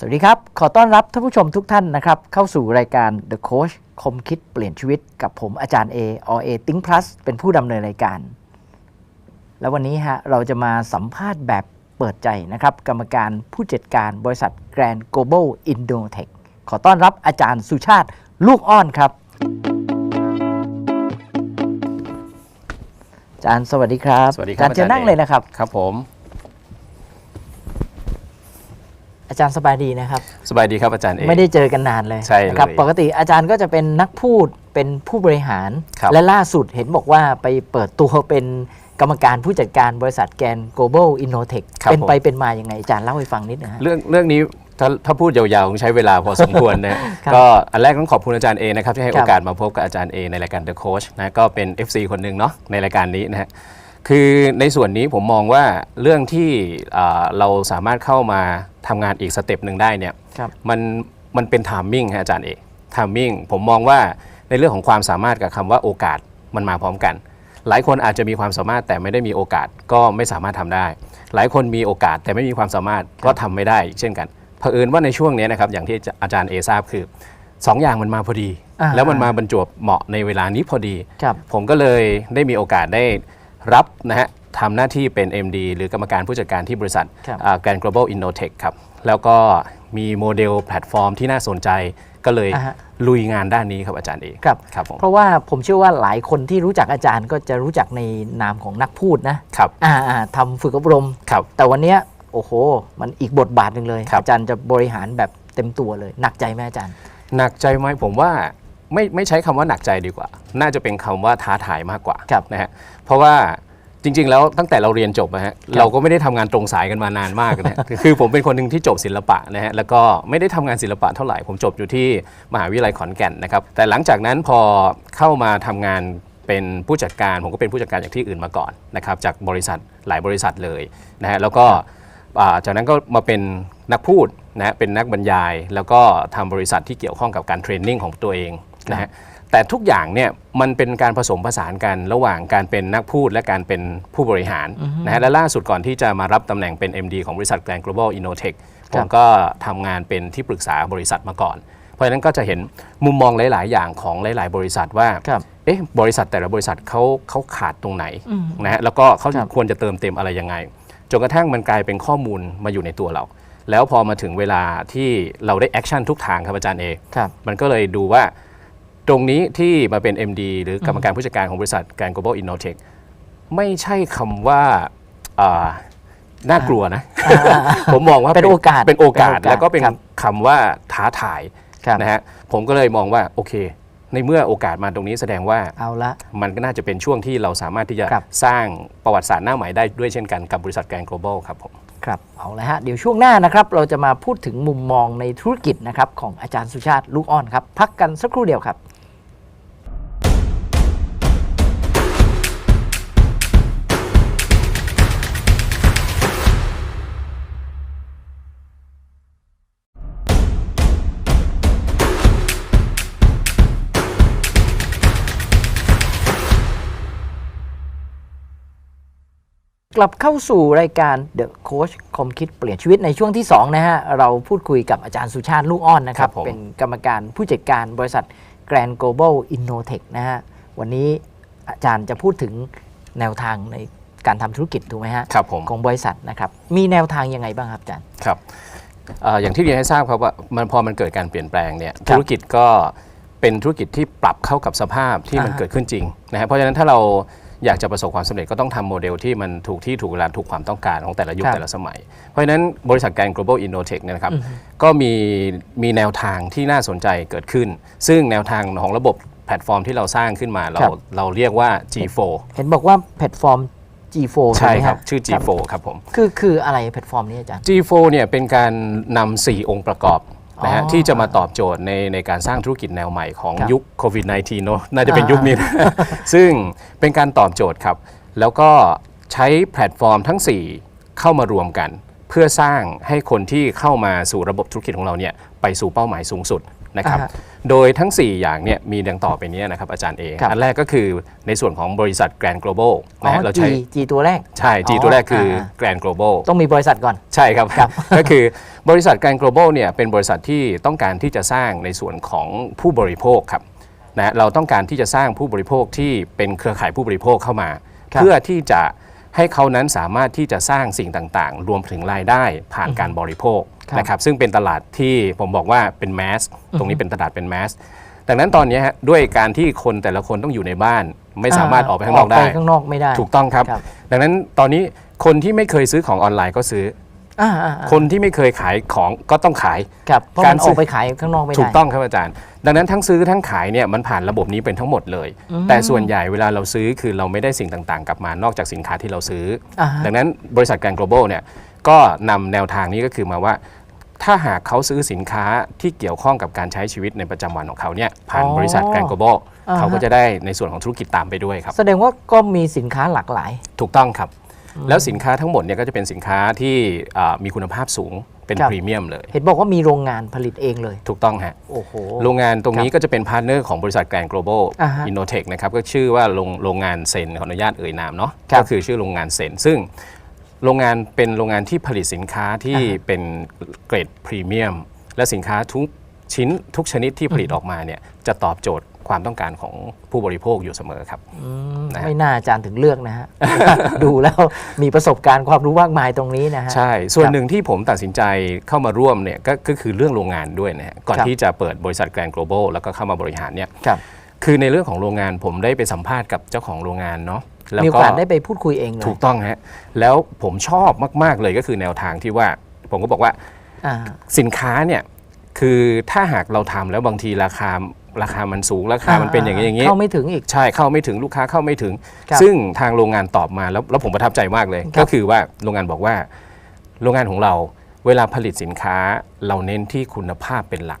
สวัสดีครับ ขอต้อนรับท่านผู้ชมทุกท่านนะครับ เข้าสู่รายการ The Coach คมคิดเปลี่ยนชีวิตกับผมอาจารย์ A อเอติงพลัสเป็นผู้ดำเนินรายการ แล้ววันนี้ฮะเราจะมาสัมภาษณ์แบบเปิดใจนะครับ กรรมการผู้จัดการบริษัท Grand Global Indotech ขอต้อนรับอาจารย์สุชาติลูกอ้อนครับ อาจารย์สวัสดีครับสวัสดีครับอาจารย์เชิญอาจารย์นั่งเลยนะครับ ครับผม อาจารย์สบายดีนะครับ สบายดีครับอาจารย์เอกไม่ได้เจอกันนานเลยใช่เลยนะครับปกติอาจารย์ก็จะเป็นนักพูดเป็นผู้บริหาร ครับและล่าสุดเห็นบอกว่าไปเปิดตัวเป็นกรรมการผู้จัดการบริษัทแกน global innotech ครับเป็นไปผมเป็นมาอย่างไงอาจารย์เล่าให้ฟังนิดนะฮะ เรื่องเรื่องนี้ถ้าถ้าพูดยาวๆคงใช้เวลาพอสมควรนะ ครับก็อันแรกต้องขอบคุณอาจารย์เอนะครับที่ให้ครัโอบกาสมาพบกับอาจารย์เอในรายการ The Coach นะก็เป็น FC คนหนึ่งเนาะในรายการนี้นะฮะคือในส่วนนี้ผมมองว่าเรื่องที่อ่าเราสามารถเข้ามา ทำงานอีกสเต็ปหนึ่งได้เนี่ยครับมันมันเป็นทามมิ่งฮะอาจารย์เอกทามมิ่งผมมองว่าในเรื่องของความสามารถกับคำว่าโอกาสมันมาพร้อมกัน หลายคนอาจจะมีความสามารถแต่ไม่ได้มีโอกาสก็ไม่สามารถทำได้ หลายคนมีโอกาสแต่ไม่มีความสามารถก็ทำไม่ได้อีกเช่นกันเผอิญว่าในช่วงนี้นะครับอย่างที่อาจารย์เอทราบคือสองอย่างมันมาพอดีอ่าแล้วมันมาบรรจวบเหมาะในเวลานี้พอดีครับผมก็เลยได้มีโอกาสได้รับนะฮะ ทำหน้าที่เป็น MD หรือกรรมการผู้จัดการที่บริษัทครับแกรน global innotech ครับ แล้วก็มีโมเดลแพลตฟอร์มที่น่าสนใจก็เลยอ่าฮะลุยงานด้านนี้ครับอาจารย์เอกครับครับผมเพราะว่าผมเชื่อว่าหลายคนที่รู้จักอาจารย์ก็จะรู้จักในนามของนักพูดนะครับอ่าอ่าทำฝึกอบรมครับแต่วันเนี้ยโอ้โห มันอีกบทบาทหนึ่งเลยครับอาจารย์จะบริหารแบบเต็มตัวเลย หนักใจไหมอาจารย์ หนักใจไหมผมว่าไม่ไม่ใช้คำว่าหนักใจดีกว่า น่าจะเป็นคำว่าท้าทายมากกว่าครับนะฮะเพราะว่า จริง ๆ แล้วตั้งแต่เราเรียนจบนะฮะเราก็ไม่ได้ทำงานตรงสายกันมานานมากนะฮะคือผมเป็นคนหนึ่งที่จบศิลปะนะฮะแล้วก็ไม่ได้ทำงานศิลปะเท่าไหร่ผมจบอยู่ที่มหาวิทยาลัยขอนแก่นนะครับแต่หลังจากนั้นพอเข้ามาทำงานเป็นผู้จัดการผมก็เป็นผู้จัดการจากที่อื่นมาก่อนนะครับจากบริษัทหลายบริษัทเลยนะฮะแล้วก็อ่าจากนั้นก็มาเป็นนักพูดนะฮะเป็นนักบรรยาย แล้วก็ทำบริษัทที่เกี่ยวข้องกับการเทรนนิ่งของตัวเองนะฮะ แต่ทุกอย่างเนี่ยมันเป็นการผสมผสานกันระหว่างการเป็นนักพูดและการเป็นผู้บริหารนะฮะและล่าสุดก่อนที่จะมารับตำแหน่งเป็น MD ของบริษัท Grand Global Innotech ผมก็ทำงานเป็นที่ปรึกษาบริษัทมาก่อน เพราะฉะนั้นก็จะเห็นมุมมองหลาย ๆ อย่างของหลาย ๆ บริษัทว่าครับเอ๊ะบริษัทแต่ละบริษัทเขาเขาขาดตรงไหนอืมนะฮะแล้วก็เขาครับควรจะเติมเต็มอะไรยังไงจนกระทั่งมันกลายเป็นข้อมูลมาอยู่ในตัวเรา แล้วพอมาถึงเวลาที่เราได้แอคชั่นทุกทางครับอาจารย์เอครับมันก็เลยดูว่า ตรงนี้ที่มาเป็น MD หรือกรรมการผู้จัดการของบริษัทแกรน global innotech ไม่ใช่คำว่าอ่าน่ากลัวนะ ผมมองว่าเป็นโอกาสเป็นโอกาสเป็นโอกาสแล้วก็เป็นครับคำว่าท้าทายครับนะฮะผมก็เลยมองว่าโอเค ในเมื่อโอกาสมาตรงนี้แสดงว่าเอาละมันก็น่าจะเป็นช่วงที่เราสามารถที่จะครับสร้างประวัติศาสตร์หน้าใหม่ได้ด้วยเช่นกันกับบริษัทแกรน global ครับผมครับเอาละฮะเดี๋ยวช่วงหน้านะครับ เราจะมาพูดถึงมุมมองในธุรกิจนะครับของอาจารย์สุชาติลูกอ้อนครับ พักกันสักครู่เดียวครับ กลับเข้าสู่รายการ The Coach คมคิดเปลี่ยนชีวิตในช่วงที่ 2 นะฮะ เราพูดคุยกับอาจารย์สุชาติลูกอ้อนนะครับครับผมเป็นกรรมการผู้จัดการบริษัท Grand Global Innotech นะฮะ วันนี้อาจารย์จะพูดถึงแนวทางในการทำธุรกิจถูกไหมฮะครับผมของบริษัทนะครับ มีแนวทางยังไงบ้างครับอาจารย์ครับเอ่ออย่างที่เรียนให้ทราบครับว่ามันพอมันเกิดการเปลี่ยนแปลงเนี่ยครับธุรกิจก็เป็นธุรกิจที่ปรับเข้ากับสภาพที่มันอ่าฮะเกิดขึ้นจริงนะฮะเพราะฉะนั้นถ้าเรา อยากจะประสบความสำเร็จก็ต้องทำโมเดลที่มันถูกที่ถูกเวลาถูกความต้องการของแต่ละยุคครับแต่ละสมัย เพราะฉะนั้นบริษัทแกรน global innotech เนี่ยนะครับก็มีมีแนวทางที่น่าสนใจเกิดขึ้น ซึ่งแนวทางของระบบแพลตฟอร์มที่เราสร้างขึ้นมาเราครับ เราเรียกว่า G4 เห็นบอกว่าแพลตฟอร์ม G4 ใช่ไหมครับฮะชื่อ G4 ครับผม คือคืออะไรแพลตฟอร์มนี้อาจารย์ G4 เนี่ยเป็นการนำ4องค์ประกอบ นะฮะอ๋อที่จะมาตอบโจทย์ในในการสร้างธุรกิจแนวใหม่ของครับยุคโควิด -19 เนอะน่าจะเป็นอ่ายุยุคนี้นะซึ่งเป็นการตอบโจทย์ครับ แล้วก็ใช้แพลตฟอร์มทั้ง 4 เข้ามารวมกัน เพื่อสร้างให้คนที่เข้ามาสู่ระบบธุรกิจของเราเนี่ยไปสู่เป้าหมายสูงสุด นะครับอ่าฮะโดยทั้ง 4 อย่างเนี่ยมีดังต่อไปนี้นะครับอาจารย์เอง ครับอันแรกก็คือในส่วนของบริษัท Grand Global อ๋นะอฮะเราจีใช้จีตัวแรก ใช่ G อ๋อตัวแรกคืออ่า Grand Global ต้องมีบริษัทก่อน ใช่ครับครับ ก็คือบริษัทการ global เนี่ยเป็นบริษัทที่ต้องการที่จะสร้างในส่วนของผู้บริโภคครับนะเราต้องการที่จะสร้างผู้บริโภคที่เป็นเครือข่ายผู้บริโภคเข้ามา ครับเพื่อที่จะให้เขานั้นสามารถที่จะสร้างสิ่งต่างๆ รวมถึงรายได้ผ่านการบริโภคครับ นะครับซึ่งเป็นตลาดที่ผมบอกว่าเป็นแมสตรงนี้เป็นตลาดเป็นแมสดังนั้นตอนนี้ฮะด้วยการที่คนแต่ละคนต้องอยู่ในบ้าน ไม่สามารถออกไปข้างนอกได้ไปข้างนอกไม่ได้ ถูกต้องครับครับ ดังนั้นตอนนี้คนที่ไม่เคยซื้อของออนไลน์ก็ซื้ออ่าอ่าอ่าคนที่ไม่เคยขายของก็ต้องขายครับเพราะกามัรนซื้อออกไปขายข้างนอกไม่ได้ ถูกต้องครับอาจารย์ ดังนั้นทั้งซื้อทั้งขายเนี่ยมันผ่านระบบนี้เป็นทั้งหมดเลย แต่ส่วนใหญ่เวลาเราซื้อคือเราไม่ได้สิ่งต่างๆ กลับมานอกจากสินค้าที่เราซื้ออาฮะดังนั้นบริษัทการ global เนี่ยก็นำแนวทางนี้ก็คือมาว่า ถ้าหากเขาซื้อสินค้าที่เกี่ยวข้องกับการใช้ชีวิตในประจำวันของเขาเนี่ยผ่านอ๋อบริษัทการ global อ่าฮะ เขาก็จะได้ในส่วนของธุรกิจตามไปด้วยครับ แสดงว่าก็มีสินค้าหลากหลาย ถูกต้องครับ แล้วสินค้าทั้งหมดเนี่ยก็จะเป็นสินค้าที่อ่ามีคุณภาพสูงเป็นครับ พรีเมียมเลย เห็นบอกว่ามีโรงงานผลิตเองเลย ถูกต้องฮะ โอ้โห โรงงานตรงนี้ก็จะเป็นพาร์ทเนอร์ของบริษัทแกรน global อ่าฮะ innotech นะครับ ก็ชื่อว่าโรงโรงงานเซนขออนุญาตเอ่ยนามเนาะครับ ก็คือชื่อโรงงานเซนซึ่ง โรงงานเป็นโรงงานที่ผลิตสินค้าที่อ่าฮะเป็นเกรดพรีเมียม และสินค้าทุกชิ้นทุกชนิดที่ผลิตออกมาเนี่ยจะตอบโจทย์ความต้องการของผู้บริโภคอยู่เสมอครับอืมนะฮะไม่น่าอาจารย์ถึงเลือกนะฮะ ดูแล้วมีประสบการณ์ความรู้มากมายตรงนี้นะฮะ ใช่ ส่วนครับหนึ่งที่ผมตัดสินใจเข้ามาร่วมเนี่ยก็ก็คือเรื่องโรงงานด้วยนะฮะก่อนครับ ที่จะเปิดบริษัทแกรน global แล้วก็เข้ามาบริหารเนี่ย ครับ คือในเรื่องของโรงงานผมได้ไปสัมภาษณ์กับเจ้าของโรงงานเนาะ แล้วมีโอกาสได้ไปพูดคุยเองเลยถูกต้องฮะแล้วผมชอบมาก ๆ เลยก็คือแนวทางที่ว่า ผมก็บอกว่าอ่าสินค้าเนี่ยคือถ้าหากเราทำแล้วบางทีราคาราคามันสูงราคามันเป็นอย่างนี้อย่างนี้เข้าไม่ถึงอีกใช่เข้าไม่ถึงลูกค้าเข้าไม่ถึงครับซึ่งทางโรงงานตอบมาแล้วแล้วผมประทับใจมากเลยครับก็คือว่าโรงงานบอกว่า โรงงานของเรา เวลาผลิตสินค้าเราเน้นที่คุณภาพเป็นหลัก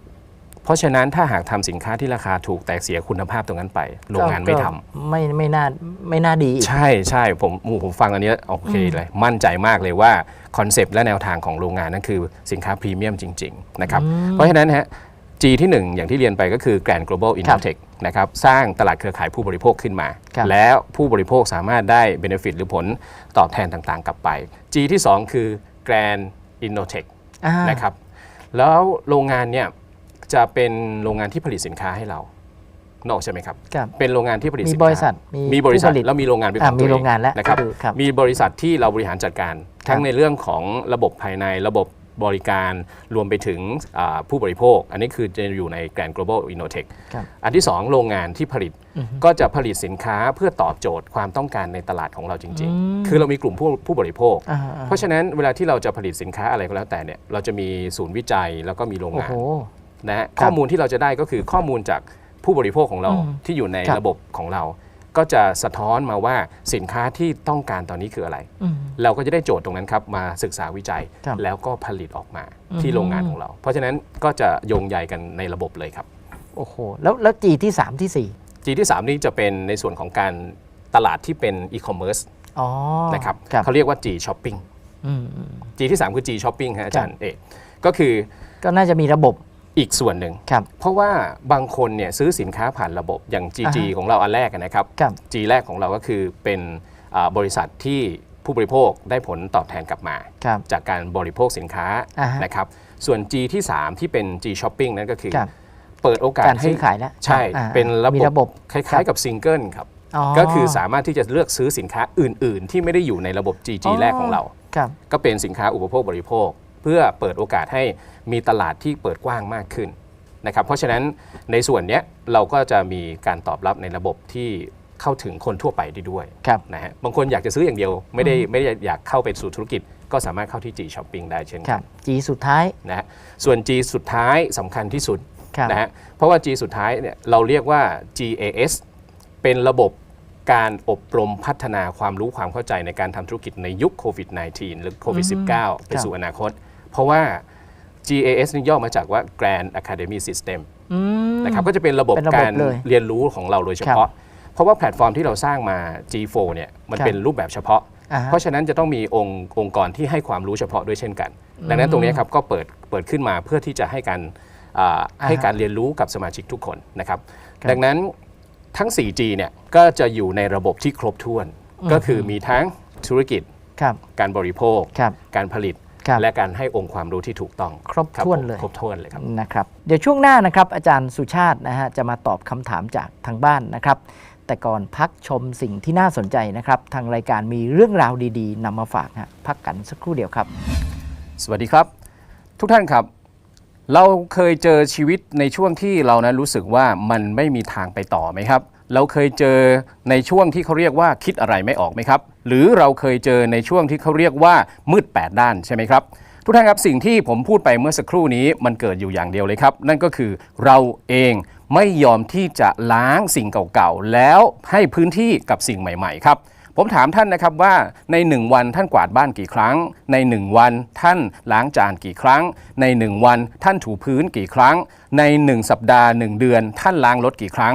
เพราะฉะนั้นถ้าหากทำสินค้าที่ราคาถูกแต่เสียคุณภาพตรงนั้นไป โรงงานไม่ทำก็ไม่ไม่น่าไม่น่าดีอีกใช่ใช่ผมโอ้โหผมฟังอันเนี้ยโอเคเลย มั่นใจมากเลยว่าคอนเซปต์และแนวทางของโรงงานนั่นคือสินค้าพรีเมียมจริง ๆ นะครับ เพราะฉะนั้นฮะ G ที่ 1 อย่างที่เรียนไปก็คือ Grand Global Innotech นะครับสร้างตลาดเครือข่ายผู้บริโภคขึ้นมาครับแล้วผู้บริโภคสามารถได้ Benefit หรือผลตอบแทนต่างๆ กลับไป G ที่ 2 คือ Grand Innotech อ่านะครับแล้วโรงงานเนี่ย จะเป็นโรงงานที่ผลิตสินค้าให้เรานกออกใช่ไหมครับ ครับเป็นโรงงานที่ผลิตมีสินค้าบริษัทมีมีบริษัทผู้ผลิตแล้วมีโรงงานเป็นขอ่าองมีตัวเองโรงงานแล้วนะครับก็คือครับมีบริษัทที่เราบริหารจัดการ ทั้งครับในเรื่องของระบบภายในระบบบริการรวมไปถึงอ่าผู้บริโภค อันนี้คือจะอยู่ใน Grand Global Innotech ครับ อันที่ 2 โรงงานที่ผลิตก็จะผลิตสินค้าเพื่อตอบโจทย์ความต้องการในตลาดของเราจริง ๆ คือเรามีกลุ่มผู้ผู้บริโภค อ่าเพราะฉะนั้นเวลาที่เราจะผลิตสินค้าอะไรก็แล้วแต่เนี่ยเราจะมีศูนย์วิจัยแล้วก็มีโรงโอ้งาน โห นะฮะครับข้อมูลที่เราจะได้ก็คือข้อมูลจากผู้บริโภคของเราอืมที่อยู่ในครับระบบของเรา ก็จะสะท้อนมาว่าสินค้าที่ต้องการตอนนี้คืออะไรอืมเราก็จะได้โจทย์ตรงนั้นครับมาศึกษาวิจัยครับแล้วก็ผลิตออกมาอืมที่โรงงานของเรา เพราะฉะนั้นก็จะโยงใยกันในระบบเลยครับโอ้โหแล้วแล้วจีที่สามที่สี่ G ที่ 3 นี้จะเป็นในส่วนของการตลาดที่เป็นอีคอมเมิร์ซอ๋อนะครับครับเขาเรียกว่า G Shopping อืมอืม G ที่ 3 คือ G Shopping ฮะอาจารย์เอกก็คือก็น่าจะมีระบบ อีกส่วนหนึ่ง ครับ เพราะว่าบางคนเนี่ยซื้อสินค้าผ่านระบบอย่าง GG อ่าฮะของเราอันแรกอะนะครับ ครับ G แรกของเราก็คือเป็นอ่าบริษัทที่ผู้บริโภคได้ผลตอบแทนกลับมา ครับ จากการบริโภคสินค้าอ่าฮะนะครับ ส่วน G ที่ 3 ที่เป็น G Shopping นั่นก็คือ ครับเปิดโอกาสการให้ซื้อขายแล้วใช่ อ่าเป็นระมีระบบบบคล้ายๆกับซิงเกิลครับ อ๋อก็คือสามารถที่จะเลือกซื้อสินค้าอื่น ๆ ที่ไม่ได้อยู่ในระบบ GG อ๋อแรกของเรา ครับ ก็เป็นสินค้าอุปโภคบริโภค เพื่อเปิดโอกาสให้ มีตลาดที่เปิดกว้างมากขึ้นนะครับเพราะฉะนั้นในส่วนเนี้ยเราก็จะมีการตอบรับในระบบที่เข้าถึงคนทั่วไปได้ด้วยครับนะฮะบางคนอยากจะซื้ออย่างเดียว ไม่ได้ไม่ได้อยากเข้าไปสู่ธุรกิจ ก็สามารถเข้าที่ G Shopping ได้เช่นคกัรันบจีสุดท้ายนะฮะส่วน G สุดท้ายสำคัญที่สุดครับนะฮะเพราะว่า G สุดท้ายเนี่ยเราเรียกว่า GAS เป็นระบบการอบรมพัฒนาความรู้ความเข้าใจในการทำธุรกิจในยุคโควิด -19 หรือโควิด -19 ไปสู่อนาคต เพราะว่า GAS นี่ย่อมาจากว่า Grand Academy System อืม นะครับก็จะเป็นระบบเป็นระบบการเลยเรียนรู้ของเราโดยเฉพาะ เพราะว่าแพลตฟอร์มที่เราสร้างมา G4 เนี่ยมันครับเป็นรูปแบบเฉพาะ อ่าฮะ เพราะฉะนั้นจะต้องมีองค์องค์กรที่ให้ความรู้เฉพาะด้วยเช่นกัน ดังนั้นตรงนี้ครับก็เปิดเปิดขึ้นมาเพื่อที่จะให้การอ่าอ่าฮะให้การเรียนรู้กับสมาชิกทุกคนนะครับครับดังนั้นทั้ง 4G เนี่ยก็จะอยู่ในระบบที่ครบถ้วน ก็คือมีทั้งธุรกิจ ครับ การบริโภค ครับการผลิต ครับและการให้องค์ความรู้ที่ถูกต้องครบถ้วนเลยครบถ้วนเลยครับนะครับ เดี๋ยวช่วงหน้านะครับ อาจารย์สุชาตินะฮะจะมาตอบคำถามจากทางบ้านนะครับ แต่ก่อนพักชมสิ่งที่น่าสนใจนะครับ ทางรายการมีเรื่องราวดีๆนำมาฝากฮะพักกันสักครู่เดียวครับ สวัสดีครับ ทุกท่านครับ เราเคยเจอชีวิตในช่วงที่เรานั้นรู้สึกว่ามันไม่มีทางไปต่อไหมครับ เราเคยเจอในช่วงที่เขาเรียกว่าคิดอะไรไม่ออกไหมครับ หรือเราเคยเจอในช่วงที่เขาเรียกว่ามืด 8 ด้านใช่ไหมครับ ทุกท่านครับสิ่งที่ผมพูดไปเมื่อสักครู่นี้มันเกิดอยู่อย่างเดียวเลยครับ นั่นก็คือเราเองไม่ยอมที่จะล้างสิ่งเก่าๆ แล้วให้พื้นที่กับสิ่งใหม่ๆครับผมถามท่านนะครับว่าใน 1 วันท่านกวาดบ้านกี่ครั้ง ใน 1 วันท่านล้างจานกี่ครั้ง ใน 1 วันท่านถูพื้นกี่ครั้ง ใน 1 สัปดาห์ 1 เดือน ท่านล้างรถกี่ครั้ง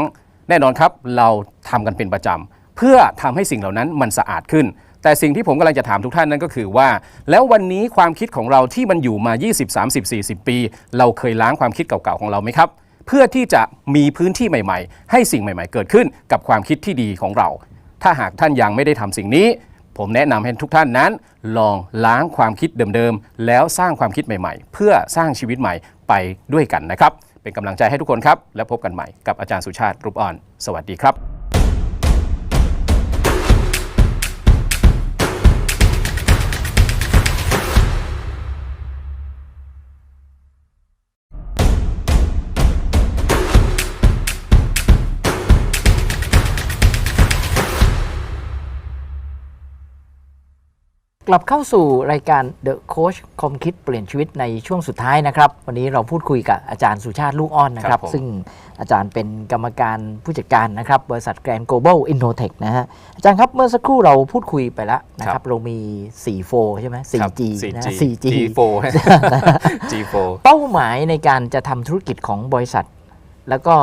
แน่นอนครับเราทำกันเป็นประจำ เพื่อทำให้สิ่งเหล่านั้นมันสะอาดขึ้น แต่สิ่งที่ผมกำลังจะถามทุกท่านนั่นก็คือว่า แล้ววันนี้ความคิดของเราที่มันอยู่มา 20 30 40 ปี เราเคยล้างความคิดเก่าๆของเราไหมครับเพื่อที่จะมีพื้นที่ใหม่ ๆ ให้สิ่งใหม่ๆ เกิดขึ้นกับความคิดที่ดีของเรา ถ้าหากท่านยังไม่ได้ทำสิ่งนี้ ผมแนะนำให้ทุกท่านนั้น ลองล้างความคิดเดิมๆ แล้วสร้างความคิดใหม่ๆ เพื่อสร้างชีวิตใหม่ไปด้วยกันนะครับ เป็นกำลังใจให้ทุกคนครับ และพบกันใหม่กับอาจารย์สุชาติ รูปอ่อน สวัสดีครับ กลับเข้าสู่รายการ The Coach คมคิดเปลี่ยนชีวิตในช่วงสุดท้ายนะครับ วันนี้เราพูดคุยกับอาจารย์สุชาติลูกอ้อนนะคครัรับบผมซึ่งอาจารย์เป็นกรรมการผู้จัดการนะครับ บริษัทแกรน Global Innotech นะฮะอาจารย์ครับเมื่อสักครู่เราพูดคุยไปแล้วนะครับ เรามี4 4ใช่ไหมครับ 4G นะ 4G4G G4 G4 เป้าหมายในการจะทำธุรกิจของบริษัท แล้วก็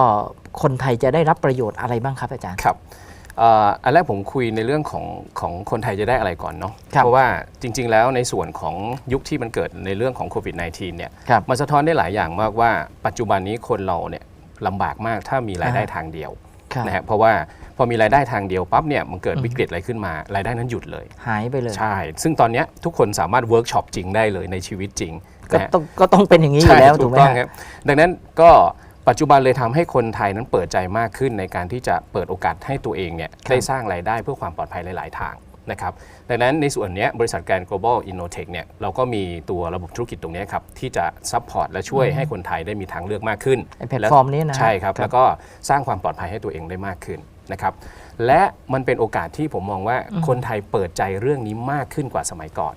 คนไทยจะได้รับประโยชน์อะไรบ้างครับอาจารย์ครับเอ่ออันแรกผมคุยในเรื่องของของคนไทยจะได้อะไรก่อนเนาะครับเพราะว่าจริง ๆ แล้วในส่วนของยุคที่มันเกิดในเรื่องของโควิด -19 เนี่ยครับมันสะท้อนได้หลายอย่างมากว่าปัจจุบันนี้คนเราเนี่ยลำบากมากถ้ามีรายได้อ่าทางเดียวครับนะฮะเพราะว่าพอมีรายได้ทางเดียวปั๊บเนี่ยมันเกิดวิกฤตอะไรขึ้นมารายได้นั้นหยุดเลย หายไปเลย ใช่ ซึ่งตอนเนี้ยทุกคนสามารถเวิร์กช็อปจริงได้เลยในชีวิตจริง ก็นะฮะต้องก็ต้องเป็นอย่างนี้อยู่ใช่แล้วถูถูกกไหมต้องฮะครับดังนั้นก็ ปัจจุบันเลยทำให้คนไทยนั้นเปิดใจมากขึ้นในการที่จะเปิดโอกาสให้ตัวเองเนี่ยได้สร้างรายได้เพื่อความปลอดภัยหลาย ๆ ทางนะครับดังนั้นในส่วนเนี้ยบริษัทแกรน global innotech เนี่ยเราก็มีตัวระบบธุรกิจตรงเนี้ยครับที่จะซัพพอร์ตและช่วยให้คนไทยได้มีทางเลือกมากขึ้นไอ้แพลตฟอร์มนี้นะใช่ครับครับแล้วก็สร้างความปลอดภัยให้ตัวเองได้มากขึ้นนะครับและมันเป็นโอกาสที่ผมมองว่าคนไทยเปิดใจเรื่องนี้มากขึ้นกว่าสมัยก่อน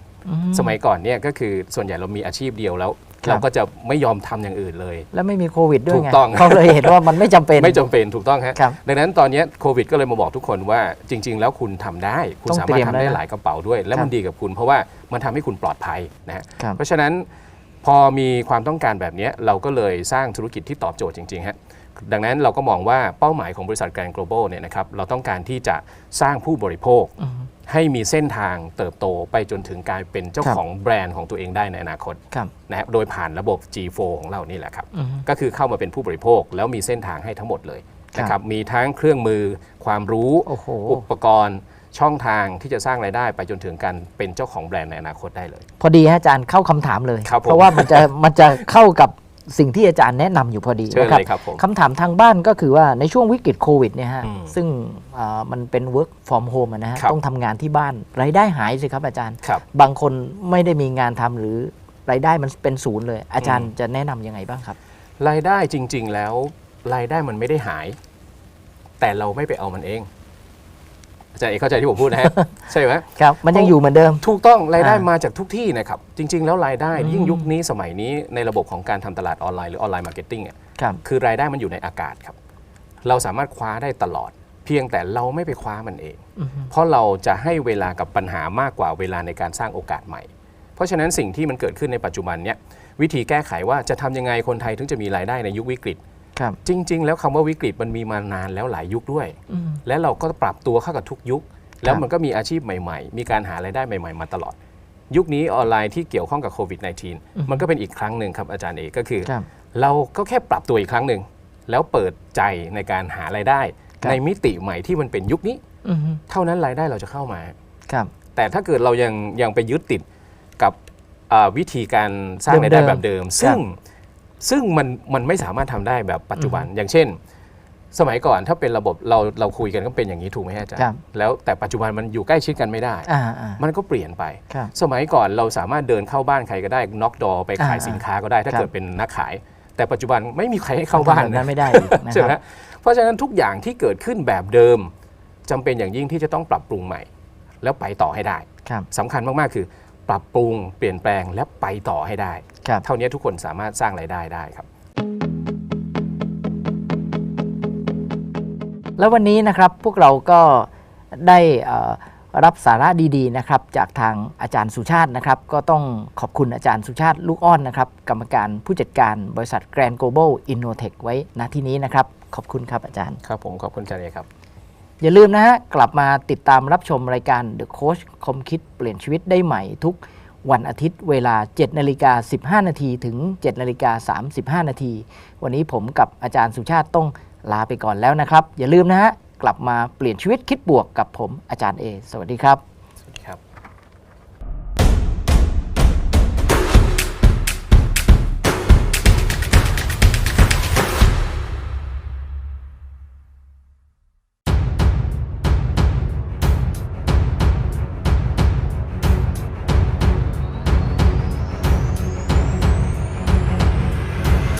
สมัยก่อนเนี่ยก็คือส่วนใหญ่เรามีอาชีพเดียวแล้วครับ เราก็จะไม่ยอมทำอย่างอื่นเลย แล้วไม่มีโควิดด้วยถูไงกต้องเขาเลยเห็นว่ามันไม่จำเป็นไม่จำเป็นถูกต้องฮะครับดังนั้นตอนเนี้ยโควิดก็เลยมาบอกทุกคนว่าจริง ๆ แล้วคุณทำได้ คุณต้องสามารถทำเตรียมได้ได้หลายกระเป๋าด้วย และครับมันดีกับคุณ เพราะว่ามันทำให้คุณปลอดภัยนะฮะครับเพราะฉะนั้นพอมีความต้องการแบบเนี้ยเราก็เลยสร้างธุรกิจที่ตอบโจทย์จริงๆฮะ ดังนั้นเราก็มองว่าเป้าหมายของบริษัทแกรน global เนี่ยนะครับเราต้องการที่จะสร้างผู้บริโภคอือฮึให้มีเส้นทางเติบโตไปจนถึงกลายเป็นเจ้าครับของแบรนด์ของตัวเองได้ในอนาคตครับนะฮะโดยผ่านระบบ G4 ของเรานี่แหละครับ อือฮึ ก็คือเข้ามาเป็นผู้บริโภคแล้วมีเส้นทางให้ทั้งหมดเลยนะคครัรับบมีทั้งเครื่องมือ ความรู้ โอ้โห อุปกรณ์ช่องทางที่จะสร้างรายได้ไปจนถึงการเป็นเจ้าของแบรนด์ในอนาคตได้เลย พอดีฮะอาจารย์เข้าคำถามเลย ครับผม เพราะว่ามันจะมันจะเข้ากับ สิ่งที่อาจารย์แนะนำอยู่พอดีเชิญนะครับเลยครับผมคำถามทางบ้านก็คือว่าในช่วงวิกฤตโควิดเนี่ยฮะอืมซึ่งอ่ามันเป็น work from home อะนะฮะครับต้องทำงานที่บ้านรายได้หายสิครับอาจารย์ครับบางคนไม่ได้มีงานทำหรือรายได้มันเป็นศูนย์เลย อาจารย์อืมจะแนะนำยังไงบ้างครับ รายได้จริง ๆ แล้วรายได้มันไม่ได้หาย แต่เราไม่ไปเอามันเอง อาจารย์เอกเข้าใจที่ผมพูดนะฮะ ใช่ไหมครับมันยังอยู่เหมือนเดิม ถูกต้องรายได้อ่ามมาจากทุกที่นะครับ จริง ๆ แล้วรายได้อืมยิ่งยุคนี้สมัยนี้ในระบบของการทำตลาดออนไลน์หรือออนไลน์มาร์เก็ตติ้งอะครับคือรายได้มันอยู่ในอากาศครับ เราสามารถคว้าได้ตลอด เพียงแต่เราไม่ไปคว้ามันเองอือฮึเพราะเราจะให้เวลากับปัญหามากกว่าเวลาในการสร้างโอกาสใหม่ เพราะฉะนั้นสิ่งที่มันเกิดขึ้นในปัจจุบันเนี้ยวิธีแก้ไขว่าจะทำยังไงคนไทยถึงจะมีรายได้ในยุควิกฤต ครับจริง ๆ แล้วคำว่าวิกฤตมันมีมานานแล้วหลายยุคด้วย อืม และเราก็ปรับตัวเข้ากับทุกยุค แล้วมันก็มีอาชีพใหม่ๆ มีการหารายได้ใหม่ ๆ มาตลอด ยุคนี้ออนไลน์ที่เกี่ยวข้องกับโควิด -19 มันก็เป็นอีกครั้งหนึ่งครับอาจารย์เอกก็คือ ครับเราก็แค่ปรับตัวอีกครั้งหนึ่ง แล้วเปิดใจในการหารายได้ ครับ ในมิติใหม่ที่มันเป็นยุคนี้ อืมเท่านั้นรายได้เราจะเข้ามา ครับ แต่ถ้าเกิดเรายังยังไปยึดติดกับอ่าวิธีการสร้างรายได้เดิมๆแบบเดิม ซึ่ง ซึ่งมันมันไม่สามารถทำได้แบบปัจจุบัน อย่างเช่น สมัยก่อนถ้าเป็นระบบเราเราคุยกันก็เป็นอย่างนี้ถูกไหมฮะอาจารครับย์แล้วแต่ปัจจุบันมันอยู่ใกล้ชิดกันไม่ได้อ่าอ่ามันก็เปลี่ยนไปครับสมัยก่อนเราสามารถเดินเข้าบ้านใครก็ได้น็อกดอไปขายอ่าสินค้าก็ได้ ถ้าครับเกิดเป็นนักขาย แต่ปัจจุบันไม่มีใครให้เข้าบ้านทำแบบนั้นนะไม่ได้อีกนะใช่คไหมรับเพราะฉะนั้นทุกอย่างที่เกิดขึ้นแบบเดิมจำเป็นอย่างยิ่งที่จะต้องปรับปรุงใหม่ แล้วไปต่อให้ได้ครับสำคัญมากๆคือ ปรับปรุงเปลี่ยนแปลงและไปต่อให้ได้ ครับ เท่านี้ทุกคนสามารถสร้างรายได้ได้ครับ แล้ววันนี้นะครับพวกเราก็ได้เอ่อรับสาระดีๆนะครับจากทางอาจารย์สุชาตินะครับ ก็ต้องขอบคุณอาจารย์สุชาติลูกอ้อนนะครับ กรรมการผู้จัดการบริษัท Grand Global Innotech ไว้ณที่นี้นะครับ ขอบคุณครับอาจารย์ ครับผมขอบคุณอาจารย์เอกครับ อย่าลืมนะฮะ กลับมาติดตามรับชมรายการ The Coach คมคิดเปลี่ยนชีวิตได้ใหม่ทุกวันอาทิตย์เวลา 7นาฬิกา15 นาทีถึง 7นาฬิกา35 นาที วันนี้ผมกับอาจารย์สุชาติต้องลาไปก่อนแล้วนะครับ อย่าลืมนะฮะ กลับมาเปลี่ยนชีวิตคิดบวกกับผมอาจารย์เอ สวัสดีครับ